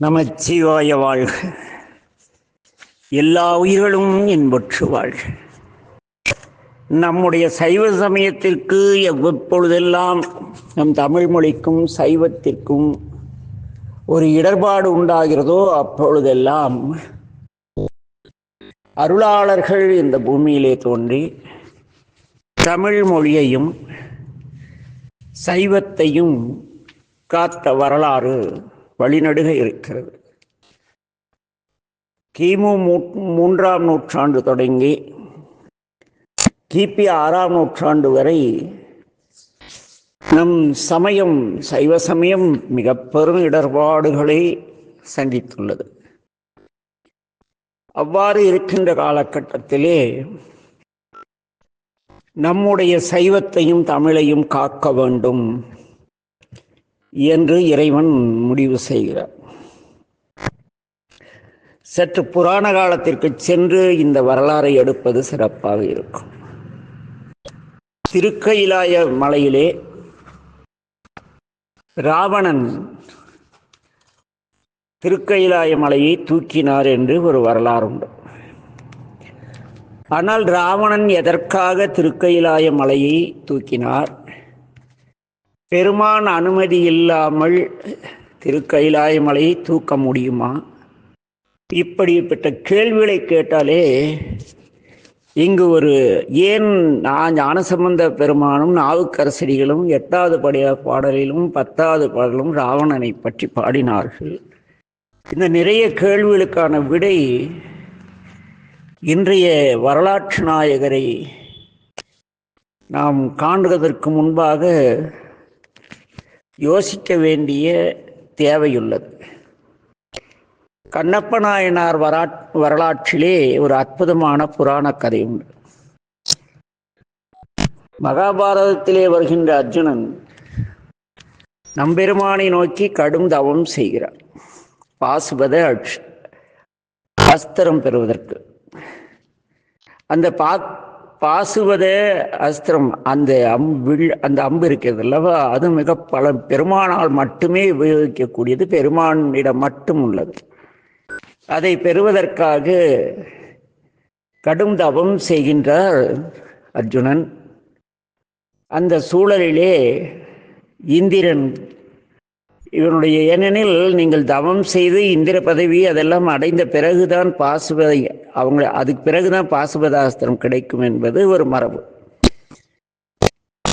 நமச்சிவாய வாழ்க. எல்லா உயிர்களும் இன்பற்று வாழ்க. நம்முடைய சைவ சமயத்திற்கு எவ்வப்பொழுதெல்லாம் நம் தமிழ் மொழிக்கும் சைவத்திற்கும் ஒரு இடர்பாடு உண்டாகிறதோ அப்பொழுதெல்லாம் அருளாளர்கள் இந்த பூமியிலே தோன்றி தமிழ் மொழியையும் சைவத்தையும் காத்த வரலாறு வழிநடுக இருக்கிறது. கிமு மூ- மூன்றாம் நூற்றாண்டு தொடங்கி கிபி ஆறாம் நூற்றாண்டு வரை நம் சமயம் சைவ சமயம் மிக பெரும் இடர்பாடுகளை சந்தித்துள்ளது. அவ்வாறு இருக்கின்ற காலகட்டத்திலே நம்முடைய சைவத்தையும் தமிழையும் காக்க வேண்டும். என்று இறைவன் முடிவு செய்கிறார். சற்று புராண காலத்திற்கு சென்று இந்த வரலாறை எடுப்பது சிறப்பாக இருக்கும். திருக்கயிலாய மலையிலே ராவணன் திருக்கயிலாய மலையை தூக்கினார் என்று ஒரு வரலாறு உண்டு. ஆனால் ராவணன் எதற்காக திருக்கயிலாய மலையை தூக்கினார்? பெருமான் அனுமதி இல்லாமல் திருக்கயிலாயமலையை தூக்க முடியுமா? இப்படிப்பட்ட கேள்விகளை கேட்டாலே இங்கு ஒரு ஏன் நான் ஞானசம்பந்த பெருமானும் நாவுக்கரசரிகளும் எட்டாவது படைய பாடலிலும் பத்தாவது பாடலும் ராவணனை பற்றி பாடினார்கள். இந்த நிறைய கேள்விகளுக்கான விடை இன்றைய வரலாற்று நாயகரை நாம் காண்பதற்கு முன்பாக யோசிக்க வேண்டிய தேவையுள்ளது. கண்ணப்ப நாயனார் வரா வரலாற்றிலே ஒரு அற்புதமான புராண கதை உண்டு. மகாபாரதத்திலே வருகின்ற அர்ஜுனன் நம்பெருமானை நோக்கி கடும் தவம் செய்கிறார். பாசுபத அஸ்திரம் பெறுவதற்கு. அந்த பா பாசுவத அஸ்திரம். அந்த அம்பில் அந்த அம்பு இருக்கிறது அல்லவா அது மிக பல பெருமானால் மட்டுமே உபயோகிக்கக்கூடியது பெருமானிடம் மட்டும் உள்ளது. அதை பெறுவதற்காக கடும் தவம் செய்கின்றார் அர்ஜுனன். அந்த சூழலிலே இந்திரன் இவனுடைய ஏனெனில் நீங்கள் தவம் செய்து இந்திர பதவி அதெல்லாம் அடைந்த பிறகுதான் பாசுபதை அவங்க அதுக்கு பிறகுதான் பாசுபதாஸ்திரம் கிடைக்கும் என்பது ஒரு மரபு.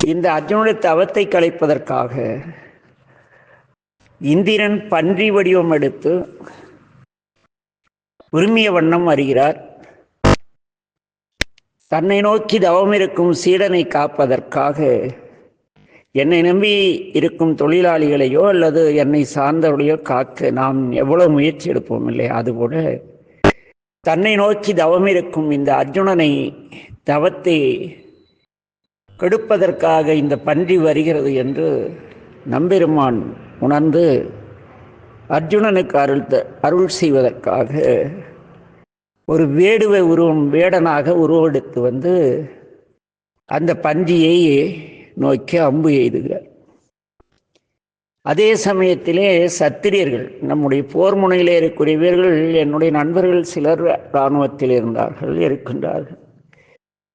இந்த அர்ஜுனுடைய தவத்தை கலைப்பதற்காக இந்திரன் பன்றி வடிவம் எடுத்து உரிமைய வண்ணம் வருகிறார் தன்னை நோக்கி தவம் இருக்கும் சீடனை காப்பதற்காக என்னை நம்பி இருக்கும் தொழிலாளிகளையோ அல்லது என்னை சார்ந்தவர்களையோ காக்க நாம் எவ்வளவு முயற்சி எடுப்போம் இல்லை அதுபோல தன்னை நோக்கி தவம் இருக்கும் இந்த அர்ஜுனனை தவத்தை கெடுப்பதற்காக இந்த பன்றி வருகிறது என்று நம்பெருமான் உணர்ந்து அர்ஜுனனுக்கு அருள் த- அருள் செய்வதற்காக ஒரு வேடுவை உருவம் வேடனாக உருவெடுத்து வந்து அந்த பன்றியை நோக்கி அம்பு எய்துகிறார் அதே சமயத்திலே சத்திரியர்கள் நம்முடைய போர் முனையிலே இருக்கக்கூடிய வீரர்கள் என்னுடைய நண்பர்கள் சிலர் இராணுவத்தில் இருந்தார்கள் இருக்கின்றார்கள்.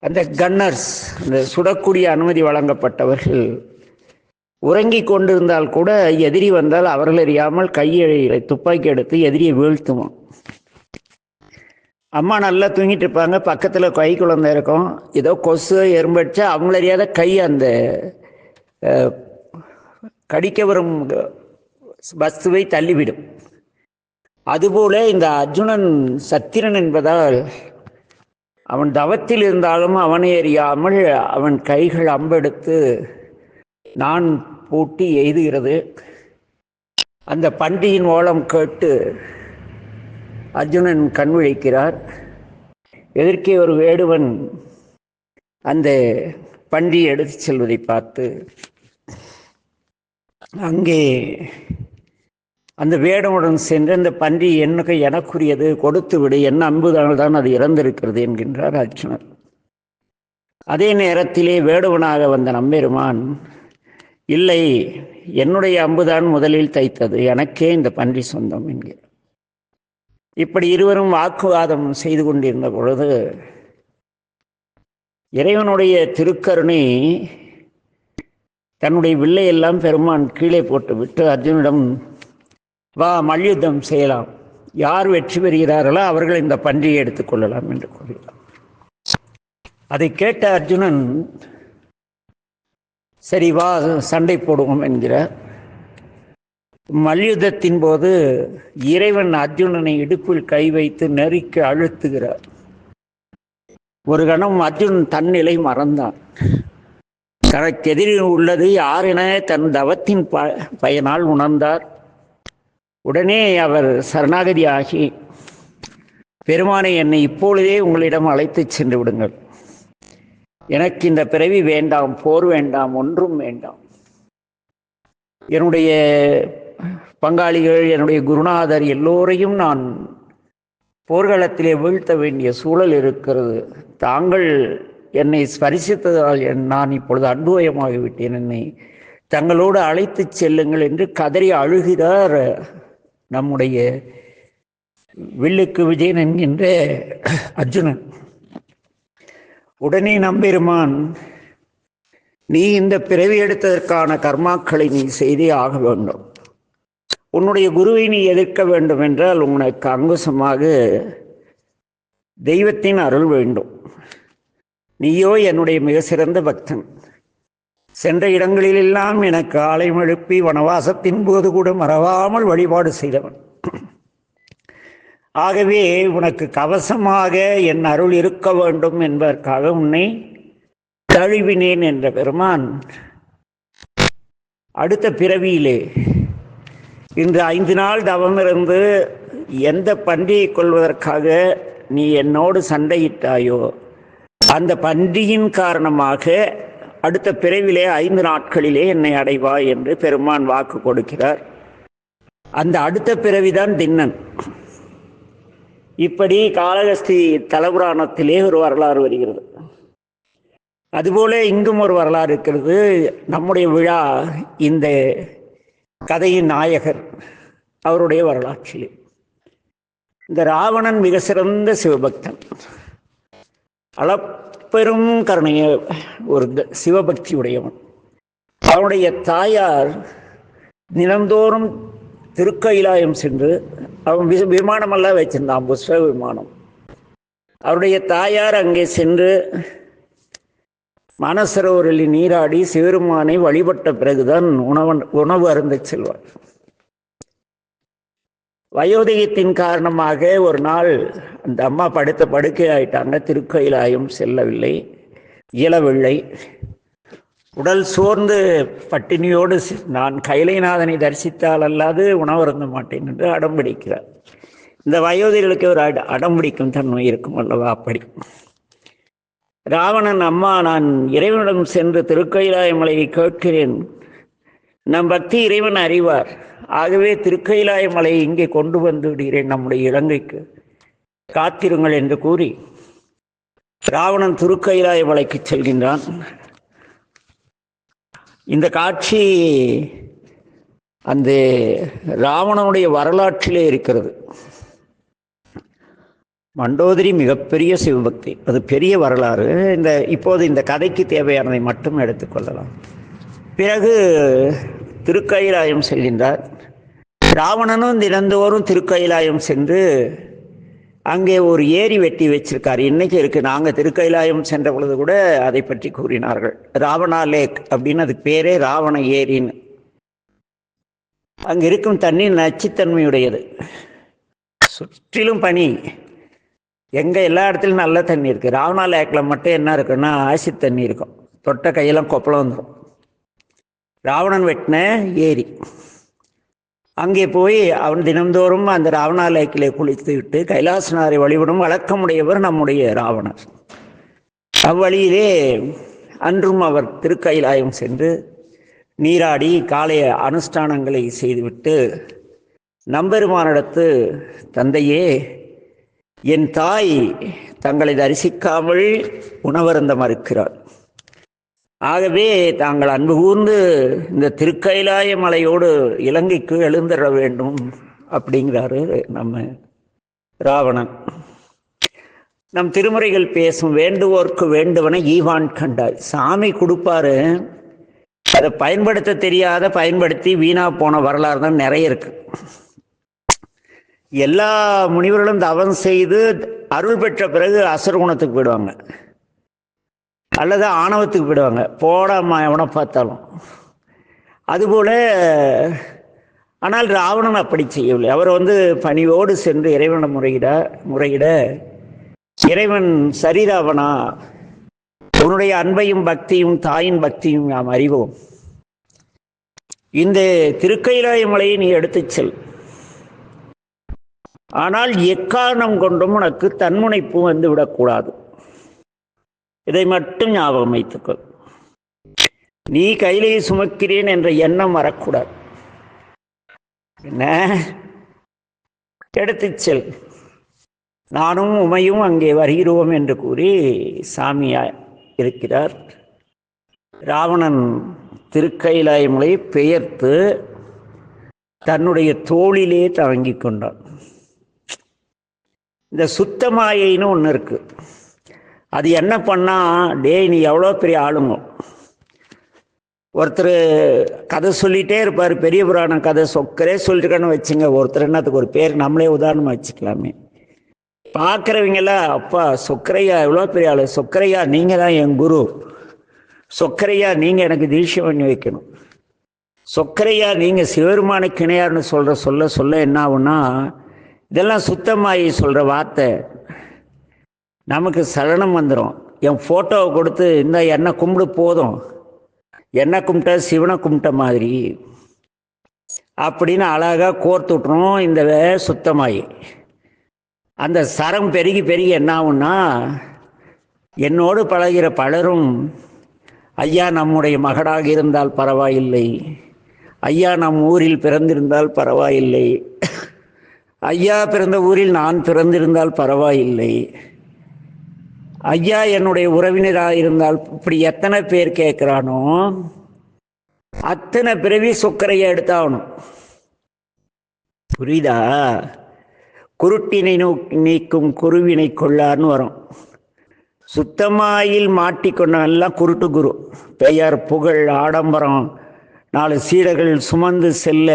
அந்த கன்னர்ஸ் அந்த சுடக்கூடிய அனுமதி வழங்கப்பட்டவர்கள் உறங்கிக் கொண்டிருந்தால் கூட எதிரி வந்தால் அவர்கள் அறியாமல் கையை துப்பாக்கி எடுத்து எதிரியை வீழ்த்துவோம் அம்மா நல்லா தூங்கிட்டு இருப்பாங்க. பக்கத்தில் கை குழந்தை இருக்கும். ஏதோ கொசு எறும்படிச்சா அவங்கள அறியாத கை அந்த கடிக்க வரும் வஸ்துவை தள்ளிவிடும். அதுபோல இந்த அர்ஜுனன் சத்திரன் என்பதால் அவன் தவத்தில் இருந்தாலும் அவனை அறியாமல் அவன் கைகள் அம்பெடுத்து நான் பூட்டி எய்துகிறது. அந்த பண்டியின் ஓலம் கேட்டு அர்ஜுனன் கண் விழிக்கிறார். எதிர்க்கே ஒரு வேடுவன் அந்த பன்றியை எடுத்து செல்வதை பார்த்து அங்கே அந்த வேடமுடன் சென்று அந்த பன்றி எனக்கு எனக்குரியது கொடுத்து விடு. என்ன அன்புதானால் தான் அது இறந்திருக்கிறது என்கின்றார் அர்ஜுனர் அதே நேரத்திலே வேடுவனாக வந்த நம்பெருமான் இல்லை என்னுடைய அம்புதான் முதலில் தைத்தது. எனக்கே இந்த பன்றி சொந்தம் என்கிறார். இப்படி இருவரும் வாக்குவாதம் செய்து கொண்டிருந்த பொழுது இறைவனுடைய திருக்கருணை தன்னுடைய வில்லை எல்லாம் பெருமான் கீழே போட்டு விட்டு அர்ஜுனிடம் வா மல்யுத்தம் செய்யலாம். யார் வெற்றி பெறுகிறார்களோ அவர்கள் இந்த பன்றியை எடுத்துக்கொள்ளலாம் என்று கூறுகிறார் அதை கேட்ட அர்ஜுனன் சரி வா சண்டை போடுவோம் என்கிறார். மல்யுத்தத்தின் போது இறைவன் அர்ஜுனனை இடுப்பில் கை வைத்து நெருக்கி அழுத்துகிறார். ஒரு கணம் அர்ஜுன் தன்னிலை மறந்தான். தனக்கு எதிரில் உள்ளது யாரென என தன் தவத்தின் ப பயனால் உணர்ந்தார். உடனே அவர் சரணாகதி ஆகி பெருமானை என்னை இப்பொழுதே உங்களிடம் அழைத்து சென்று விடுங்கள். எனக்கு இந்த பிறவி வேண்டாம் போர் வேண்டாம் ஒன்றும் வேண்டாம். என்னுடைய பங்காளிகள் என்னுடைய குருநாதர் எல்லோரையும் நான் போர்க்களத்திலே வீழ்த்த வேண்டிய சூழல் இருக்கிறது. தாங்கள் என்னை ஸ்பரிசித்ததால் என் நான் இப்பொழுது அன்புவயமாகிவிட்டேன் என்னை தங்களோடு அழைத்து செல்லுங்கள் என்று கதறி அழுகிறார் நம்முடைய வில்லுக்கு விஜயன் என்கின்ற அர்ஜுனன். உடனே நம்பெருமான் நீ இந்த பிறவி எடுத்ததற்கான கர்மாக்களை நீ செய்தே ஆக வேண்டும். உன்னுடைய குருவை நீ எதிர்க்க வேண்டும் என்றால் உனக்கு அங்குசமாக தெய்வத்தின் அருள் வேண்டும். நீயோ என்னுடைய மிக சிறந்த பக்தன். சென்ற இடங்களிலெல்லாம் எனக்கு ஆலயம் எழுப்பி வனவாசத்தின் போது கூட மறவாமல் வழிபாடு செய்தவன். ஆகவே உனக்கு கவசமாக என் அருள் இருக்க வேண்டும் என்பதற்காக உன்னை தழுவினேன் என்ற பெருமான். அடுத்த பிறவியிலே இன்று ஐந்து நாள் தவமிருந்து எந்த பன்றியை கொள்வதற்காக நீ என்னோடு சண்டையிட்டாயோ அந்த பன்றியின் காரணமாக அடுத்த பிறவிலே ஐந்து நாட்களிலே என்னை அடைவாய் என்று பெருமான் வாக்கு கொடுக்கிறார். அந்த அடுத்த பிறவிதான் தின்னன். இப்படி காலகஸ்தி தலபுராணத்திலே ஒரு வரலாறு வருகிறது. அதுபோல இங்கும் ஒரு வரலாறு இருக்கிறது. நம்முடைய விழா இந்த கதையின் நாயகர் அவருடைய வரலாற்றிலே. இந்த ராவணன் மிக சிறந்த சிவபக்தன். அளப்பெரும் கருணைய ஒரு த- சிவபக்தி உடையவன் அவனுடைய தாயார் தினந்தோறும் திருக்கயிலாயம் சென்று அவன் வி விமானமெல்லாம் வச்சிருந்தான் புஷ்ப விமானம். அவருடைய தாயார் அங்கே சென்று மானசரோவரில் நீராடி சிவருமானை வழிபட்ட பிறகுதான் உணவன் உணவு அருந்தச் செல்வார் வயோதிகத்தின் காரணமாக ஒரு நாள் அந்த அம்மா படுத்த படுக்கை ஆயிட்டாங்க திருக்கயிலாயம் செல்லவில்லை இயலவில்லை. உடல் சோர்ந்து பட்டினியோடு நான் கைலைநாதனை தரிசித்தால் அல்லாது உணவருந்த மாட்டேன் என்று அடம்பிடிக்கிறார் இந்த வயோதிகளுக்கு ஒரு அட அடம் பிடிக்கும் தன்மை இருக்கும் அல்லவா அப்படி. ராவணன் அம்மா நான் இறைவனிடம் சென்று திருக்கயிலாய மலையை கேட்கிறேன். நம் பக்தி இறைவன் அறிவார். ஆகவே திருக்கயிலாய மலையை இங்கே கொண்டு வந்து விடுகிறேன் நம்முடைய இலங்கைக்கு. காத்திருங்கள் என்று கூறி ராவணன் திருக்கயிலாய மலைக்கு செல்கின்றான். இந்த காட்சி அந்த ராவணனுடைய வரலாற்றிலே இருக்கிறது. மண்டோதரி மிகப்பெரிய சிவபக்தி. அது பெரிய வரலாறு. இந்த இப்போது இந்த கதைக்கு தேவையானதை மட்டும் எடுத்துக்கொள்ளலாம் பிறகு திருக்கயிலாயம் செல்கின்றார். ராவணனும் தினந்தோறும் திருக்கயிலாயம் சென்று அங்கே ஒரு ஏரி வெட்டி வச்சிருக்கார். இன்னைக்கு இருக்குது நாங்கள் திருக்கயிலாயம் சென்ற பொழுது கூட அதை பற்றி கூறினார்கள். ராவணா லேக் அப்படின்னு அதுக்கு பேரே ராவண ஏரின்னு. அங்கே இருக்கும் தண்ணீர் நச்சுத்தன்மையுடையது. சுற்றிலும் பனி. எங்கே எல்லா இடத்துலையும் நல்ல தண்ணி இருக்குது ராவணா லேக்கில் மட்டும் என்ன இருக்குன்னா ஆசிட் தண்ணி இருக்கும். தொட்ட கையெல்லாம் கொப்பளம் வந்துடும் ராவணன் வெட்டின ஏரி. அங்கே போய் அவன் தினந்தோறும் அந்த ராவணா லேக்கில் குளித்து விட்டு கைலாசனாரை வழிபடும் வழக்கமுடையவர் நம்முடைய ராவணர். அவ்வழியிலே அன்றும் அவர் திருக்கைலாயம் சென்று நீராடி காலைய அனுஷ்டானங்களை செய்துவிட்டு நம்பெருமானிடத்து தந்தையே என் தாய் தங்களை தரிசிக்காமல் உணவருந்த மறுக்கிறார் ஆகவே தாங்கள் அன்பு கூர்ந்து இந்த திருக்கைலாய மலையோடு இலங்கைக்கு எழுந்திட வேண்டும் அப்படிங்கிறாரு நம்ம ராவணன். நம் திருமுறைகள் பேசும் வேண்டுவோர்க்கு வேண்டுவன ஈவான் கண்டாய் சாமி கொடுப்பாரு. அதை பயன்படுத்த தெரியாத பயன்படுத்தி வீணா போன வரலாறு தான் நிறைய இருக்கு. எல்லா முனிவர்களும் தவம் செய்து அருள் பெற்ற பிறகு அசுர குணத்துக்கு போயிடுவாங்க. அல்லது ஆணவத்துக்கு போயிடுவாங்க. போடாம எவனை பார்த்தாலும். அதுபோல ஆனால் ராவணன் அப்படி செய்யவில்லை. அவர் வந்து பணிவோடு சென்று இறைவனை முறையிட முறையிட இறைவன் சரிராவனா? உன்னுடைய அன்பையும் பக்தியும் தாயின் பக்தியும் நாம் அறிவோம். இந்த திருக்கைலாய மலையை நீ எடுத்துச் செல். ஆனால் எக்காரணம் கொண்டும் உனக்கு தன்முனைப்பு வந்து விடக்கூடாது. இதை மட்டும் ஞாபகம் வைத்துக்கொள். நீ கையிலே சுமக்கிறேன் என்ற எண்ணம் வரக்கூடாது. என்ன? எடுத்து செல். நானும் உமையும் அங்கே வருகிறோம் என்று கூறி சாமியா இருக்கிறார். ராவணன் திருக்கைலாயமலை பெயர்த்து தன்னுடைய தோளிலே தாங்கிக் கொண்டான். இந்த சுத்தமாயைன்னு ஒன்று இருக்குது அது என்ன பண்ணால் டே நீ எவ்வளோ பெரிய ஆளுங்க. ஒருத்தர் கதை சொல்லிகிட்டே இருப்பார் பெரிய புராணம் கதை சொக்கரே சொல்லிருக்கேன்னு வச்சுங்க ஒருத்தர் என்னத்துக்கு ஒரு பேர் நம்மளே உதாரணமாக வச்சுக்கலாமே. பார்க்குறவங்களாம் அப்பா சொக்கரையா எவ்வளோ பெரிய ஆளு? சொக்கரையா நீங்கள் தான் என் குரு. சொக்கரையா நீங்கள் எனக்கு தீட்சை பண்ணி வைக்கணும். சொக்கரையா நீங்கள் சிவருமானுக்கு இணையார்னு சொல்கிற சொல்ல சொல்ல என்ன ஆகுன்னா இதெல்லாம் சுத்தமாயி சொல்கிற வார்த்தை. நமக்கு சலனம் வந்துடும் என் ஃபோட்டோவை கொடுத்து இந்த என்ன கும்பிடு போதும். என்ன கும்பிட்ட சிவனை கும்பிட்ட மாதிரி. அப்படின்னு அழகாக கோர்த்து விட்டுரும். இந்த வே- சுத்தமாயி. அந்த சரம் பெருகி பெருகி என்ன ஆகும்னா என்னோடு பழகிற பலரும் ஐயா நம்முடைய மகடாக இருந்தால் பரவாயில்லை. ஐயா நம் ஊரில் பிறந்திருந்தால் பரவாயில்லை. ஐயா பிறந்த ஊரில் நான் பிறந்திருந்தால் பரவாயில்லை. ஐயா என்னுடைய உறவினராக இருந்தால் இப்படி எத்தனை பேர் கேட்குறானோ அத்தனை பிறவி சொக்கரையை எடுத்தாகணும். புரியுதா? குருட்டினை நோக்கி நீக்கும் குருவினை கொள்ளார்னு வரும். சுத்தமாயில் மாட்டிக்கொண்டவெல்லாம் குருட்டு குரு. பெயர் புகழ் ஆடம்பரம் நாலு சீடர்கள் சுமந்து செல்ல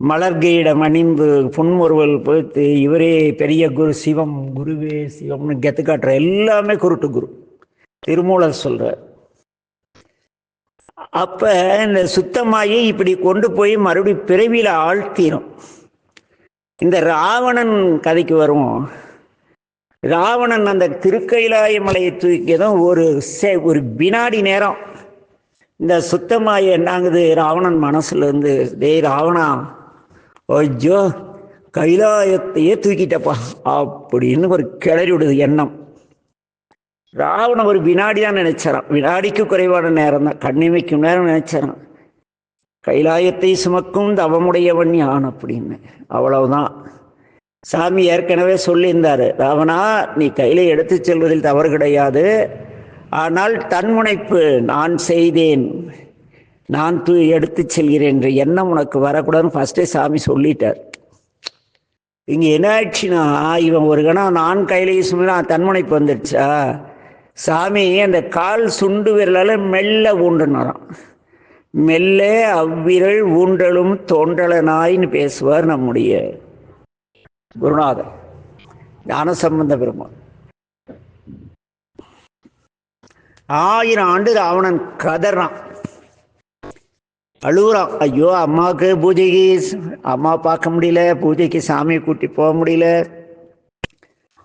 மலர்கையிடம் அணிந்து புன்முறுவல் போய்த்து இவரே பெரிய குரு சிவம் குருவே சிவம்னு கெத்து காட்டுற எல்லாமே குருட்டு குரு. திருமூலர் சொல்றார். அப்ப இந்த சுத்தமாயி இப்படி கொண்டு போய் மறுபடியும் பிறவியில் ஆழ்த்திடும் இந்த ராவணன் கதைக்கு வருவோம். ராவணன் அந்த திருக்கைலாய மலையை தூக்கியதும் ஒரு சே ஒரு வினாடி நேரம். இந்த சுத்தமாய என்னாங்குது ராவணன் மனசுல இருந்து டேய் ராவணா ஐயோ கைலாயத்தையே தூக்கிட்டப்பா அப்படின்னு ஒரு கிளறி விடுது எண்ணம். ராவணன் ஒரு வினாடி தான் நினைச்சாரான் வினாடிக்கு குறைவான நேரம் தான். கண்ணிமைக்கும் நேரம் நினைச்சாரான் கைலாயத்தை சுமக்கும் தவமுடையவன் யான் அப்படின்னு. அவ்வளவுதான். சாமி ஏற்கனவே சொல்லியிருந்தார். ராவணா நீ கையில எடுத்து செல்வதில் தவறு கிடையாது. ஆனால் தன்முனைப்பு நான் செய்தேன். நான் தூ எடுத்து செல்கிறேன் என்ற எண்ணம் உனக்கு வரக்கூடாதுன்னு ஃபஸ்ட்டே சாமி சொல்லிட்டார். இங்க என்ன ஆயிடுச்சுன்னா இவன் ஒரு கணம் நான் கையிலேயே சும்மா தன்முனைப்பு வந்துடுச்சா? சாமி அந்த கால் சுண்டு விரலால மெல்ல ஊண்டுனாராம் மெல்ல அவ்விரல் ஊண்டலும் தோன்றலனாயின்னு பேசுவார் நம்முடைய குருநாதர். ஞானசம்பந்த பெருமாள் ஆயிரம் ஆண்டு ராவணன் கதறான் அழுகுறான் ஐயோ அம்மாவுக்கு பூஜைக்கு அம்மா பார்க்க முடியல பூஜைக்கு சாமியை கூட்டி போக முடியல.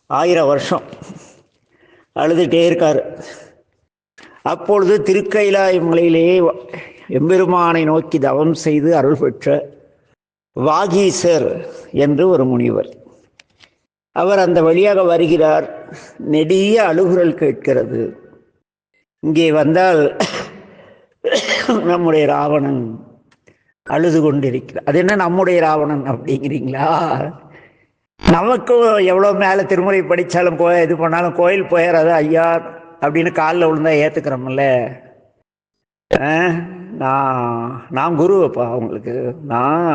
ஆயிரம் வருஷம் அழுதுகிட்டே இருக்காரு. அப்பொழுது திருக்கைலாய மலையிலே எம்பெருமானை நோக்கி தவம் செய்து அருள் பெற்ற வாகீசர் என்று ஒரு முனிவர். அவர் அந்த வழியாக வருகிறார். நெடிய அழுகுரல் கேட்கிறது. இங்கே வந்தால் நம்முடைய ராவணன் அழுது கொண்டிருக்கிறார். அது என்ன நம்முடைய ராவணன் அப்படிங்கிறீங்களா? நமக்கும் எவ்வளோ மேலே திருமுறை படித்தாலும் போய் இது பண்ணாலும் கோயில் போயிடாது ஐயா அப்படின்னு காலில் விழுந்தா ஏற்றுக்கிறோம்ல ஆ, நான் நான் குருவப்பா அவங்களுக்கு. நான்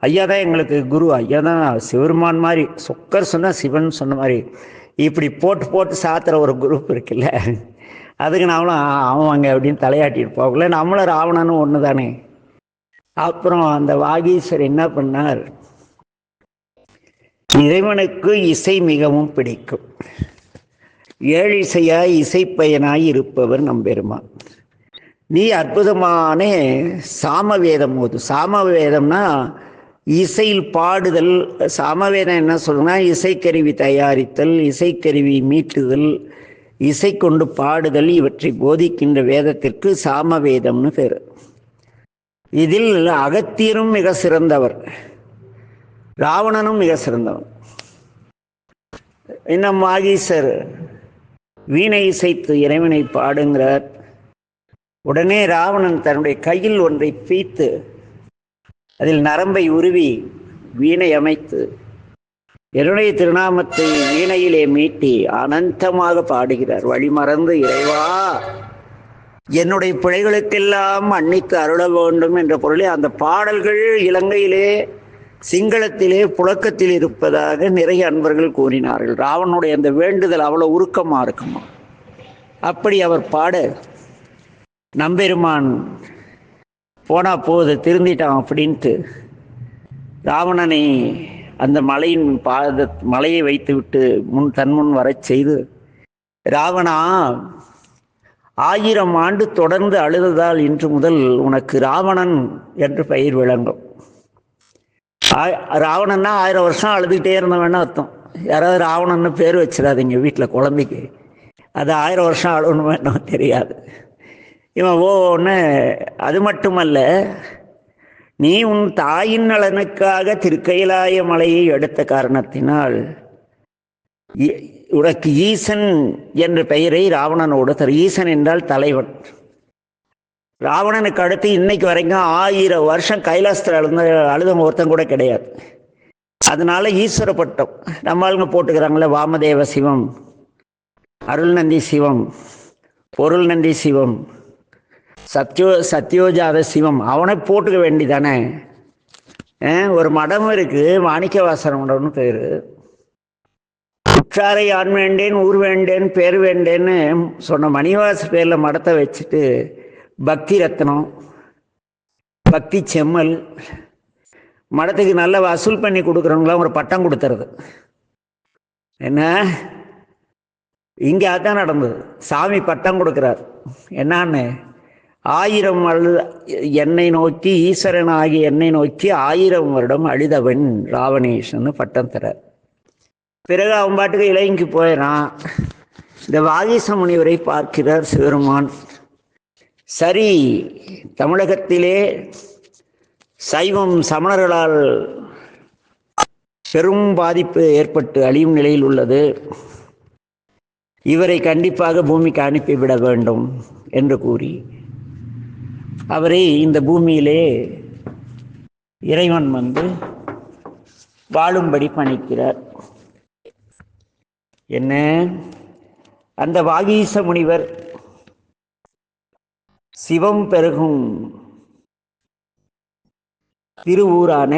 ஐயா தான் எங்களுக்கு குரு. ஐயா தான் சிவருமான் மாதிரி. சொக்கர் சொன்னால் சிவன் சொன்ன மாதிரி. இப்படி போட்டு போட்டு சாத்துற ஒரு குரூப் இருக்குல்ல. அதுக்கு நாமளும் ஆமாங்க அப்படின்னு தலையாட்டிட்டு போகல நம்மளும் ராவணனும் ஒன்று தானே அப்புறம் அந்த வாகீஸ்வர் என்ன பண்ணார்? இறைவனுக்கு இசை மிகவும் பிடிக்கும். ஏழிசையாய் இசைப்பயனாய் இருப்பவர் நம்பெருமான் நீ அற்புதமான சாமவேதம் ஓது. சாமவேதம்னா இசையில் பாடுதல். சாமவேதம் என்ன சொல்லுன்னா இசைக்கருவி தயாரித்தல் இசைக்கருவி மீட்டுதல் இசை கொண்டு பாடுதல் இவற்றை போதிக்கின்ற வேதத்திற்கு சாமவேதம்னு பேர். இதில் அகத்தியரும் மிக சிறந்தவர். ராவணனும் மிக சிறந்தவன் இன்னும் மாகீசர் வீணை இசைத்து இறைவனை பாடுங்கிறார். உடனே ராவணன் தன்னுடைய கையில் ஒன்றை பீத்து அதில் நரம்பை உருவி வீணை அமைத்து என்னுடைய திருநாமத்தை வீணையிலே மீட்டி அனந்தமாக பாடுகிறார். வழிமறந்து இறைவா என்னுடைய பிழைகளுக்கெல்லாம் மன்னித்து அருள வேண்டும் என்ற பொருளே அந்த பாடல்கள் இலங்கையிலே சிங்களத்திலே புழக்கத்தில் இருப்பதாக நிறைய அன்பர்கள் கூறினார்கள். ராவனுடைய அந்த வேண்டுதல் அவ்வளவு உருக்கமாக இருக்குமா? அப்படி அவர் பாட நம்பெருமான் போனா போது திருந்திட்டான் அப்படின்ட்டு ராவணனை அந்த மலையின் பாத மலையை வைத்துவிட்டு முன் தன்முன் வரச் செய்து ராவணா ஆயிரம் ஆண்டு தொடர்ந்து அழுததால் இன்று முதல் உனக்கு ராவணன் என்று பெயர் விளங்கும். ஆ- ராவணன்னா ஆயிரம் வருஷம் அழுதுகிட்டே இருந்தவன்னு அர்த்தம். யாராவது ராவணன்னு பேர் வச்சிடாதீங்க வீட்டில் குழந்தைக்கு. அது ஆயிரம் வருஷம் அழுகணுமே தெரியாது. இவன் ஓ ஒன்று அது மட்டுமல்ல நீ உன் தாயின் நலனுக்காக திருக்கைலாய மலையை எடுத்த காரணத்தினால் இ- உனக்கு ஈசன் என்ற பெயரை ராவணனோடு தரு. ஈசன் என்றால் தலைவன். ராவணனுக்கு அடுத்து இன்னைக்கு வரைக்கும் ஆயிரம் வருஷம் கைலாசத்தில் அழுந்த அழுதவங்க ஒருத்தன் கூட கிடையாது. அதனால ஈஸ்வர பட்டம் நம்ம ஆளுங்க போட்டுக்கிறாங்களே வாமதேவ சிவம் அருள் நந்தி சிவம் பொருள் நந்தி சிவம். சத்யோ சத்யோஜாத சிவம். அவனை போட்டுக்க வேண்டிதானே? ஒரு மடம் இருக்கு மாணிக்கவாசன மடம்னு பேர். உற்றாரை ஆண் வேண்டேன் ஊர் வேண்டேன் பேர் வேண்டேன்னு சொன்ன மணிவாச பேரில் மடத்தை வச்சுட்டு பக்தி ரத்னம் பக்தி செம்மல் மடத்துக்கு நல்ல வசூல் பண்ணி கொடுக்குறவங்களாம் ஒரு பட்டம் கொடுத்துறது. என்ன? இங்கே அதான் நடந்தது. சாமி பட்டம் கொடுக்குறார். என்னான்னு? ஆயிரம் அழு என்னை நோக்கி ஈஸ்வரன் ஆகிய என்னை நோக்கி ஆயிரம் வருடம் அழுதவன் ராவணேஷன்னு பட்டம் தர பிறகு அவன் பாட்டுக்கு இலங்கைக்கு போயிடறான் இந்த வாகிச முனிவரை பார்க்கிறார் சிவருமான் சரி தமிழகத்திலே சைவம் சமணர்களால் பெரும் பாதிப்பு ஏற்பட்டு அழியும் நிலையில் உள்ளது. இவரை கண்டிப்பாக பூமிக்கு அனுப்பிவிட வேண்டும் என்று கூறி அவரை இந்த பூமியிலே இறைவன் வந்து வாழும்படி பணிக்கிறார். என்ன? அந்த வாகீச முனிவர் சிவம் பெருகும் திருவூரான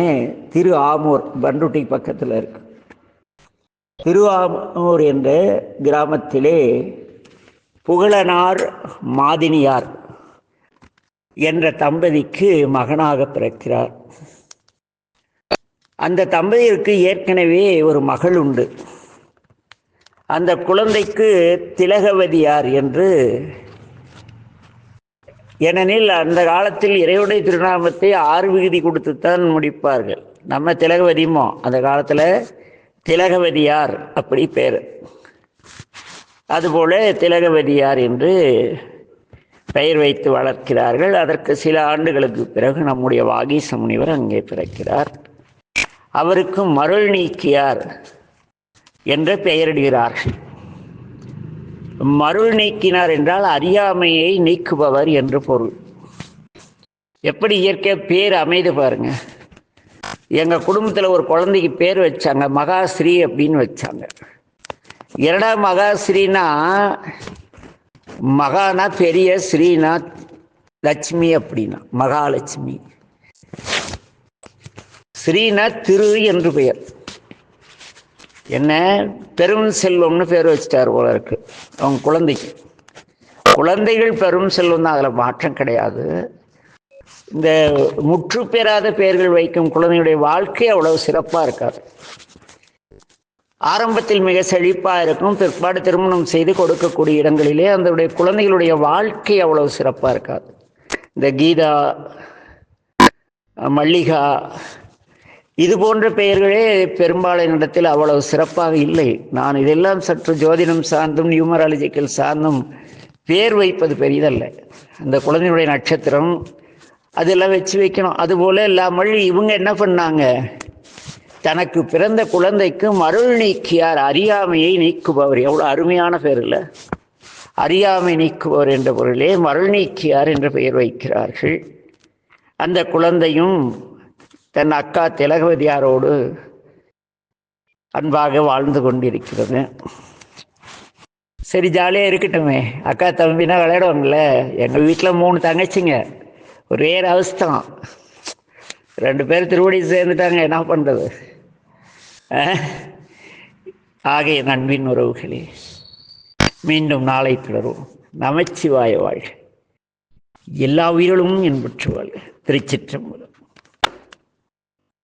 திரு ஆமூர் பண்ருட்டி பக்கத்தில் இருக்கு. திரு ஆமூர் என்ற கிராமத்திலே புகழனார் மாதினியார். என்ற தம்பதிக்கு மகனாக பிறக்கிறார். அந்த தம்பதியிற்கு ஏற்கனவே ஒரு மகள் உண்டு. அந்த குழந்தைக்கு திலகவதியார் என்று. ஏனெனில் அந்த காலத்தில் இறைவனுடைய திருநாமத்தை ஆறு விகுதி கொடுத்துத்தான் முடிப்பார்கள். நம்ம திலகவதிமோ அந்த காலத்தில் திலகவதியார் அப்படி பேர். அதுபோல திலகவதியார் என்று பெயர் வைத்து வளர்க்கிறார்கள். அதற்கு சில ஆண்டுகளுக்கு பிறகு நம்முடைய வாகீச முனிவர் அங்கே பிறக்கிறார். அவருக்கு மருள் நீக்கியார் என்று பெயரிடுகிறார்கள் மருள் நீக்கினார் என்றால் அறியாமையை நீக்குபவர் என்று பொருள். எப்படி இயற்கை பேர் அமைது பாருங்க. எங்கள் குடும்பத்தில் ஒரு குழந்தைக்கு பேர் வச்சாங்க மகாஸ்ரீ அப்படின்னு வச்சாங்க. இரண்டாம் மகாஸ்ரீனா மகானா பெரிய ஸ்ரீநாத் லட்சுமி அப்படின்னா மகாலட்சுமி. ஸ்ரீநாத் திரு என்று பெயர். என்ன? பெரும் செல்வம்னு பேர் வச்சிட்டார் போல இருக்கு. அவங்க குழந்தைக்கு. குழந்தைகள் பெரும் செல்வம் தான் அதில் மாற்றம் கிடையாது. இந்த முற்று பெறாத பெயர்கள் வைக்கும் குழந்தையுடைய வாழ்க்கை அவ்வளவு சிறப்பாக இருக்காது. ஆரம்பத்தில் மிக செழிப்பாக இருக்கும். பிற்பாடு திருமணம் செய்து கொடுக்கக்கூடிய இடங்களிலே அதனுடைய குழந்தைகளுடைய வாழ்க்கை அவ்வளவு சிறப்பாக இருக்காது. இந்த கீதா மல்லிகா இது போன்ற பெயர்களே பெரும்பாலான இடத்தில் அவ்வளவு சிறப்பாக இல்லை. நான் இதெல்லாம் சற்று ஜோதிடம் சார்ந்தும் நியூமராலஜிக்கல் சார்ந்தும் பேர் வைப்பது பெரிதல்ல. அந்த குழந்தையுடைய நட்சத்திரம் அதெல்லாம் வச்சு வைக்கணும். அதுபோல இல்லாமல் இவங்க என்ன பண்ணாங்க? தனக்கு பிறந்த குழந்தைக்கு அருள் நீக்கியார் அறியாமையை நீக்குபவர். எவ்வளோ அருமையான பேர் இல்லை. அறியாமை நீக்குபவர் என்ற பொருளே மருள் நீக்கியார் என்ற பெயர் வைக்கிறார்கள். அந்த குழந்தையும் தன் அக்கா திலகவதியாரோடு அன்பாக வாழ்ந்து கொண்டிருக்கிறது. சரி ஜாலியாக இருக்கட்டுமே. அக்கா தம்பினா விளையாடுவாங்கல்ல. எங்கள் வீட்டில் மூணு தங்கச்சிங்க. ஒரே அவஸ்தான் ரெண்டு பேர் திருவடி சேர்ந்துட்டாங்க. என்ன பண்ணுறது ஆகிய நண்பின் உறவுகளே மீண்டும் நாளை தொடரும் நமச்சிவாய வாழ்க. எல்லா உயிர்களும் என்பற்று வாழ்க. திருச்சிற்றம்பலம்.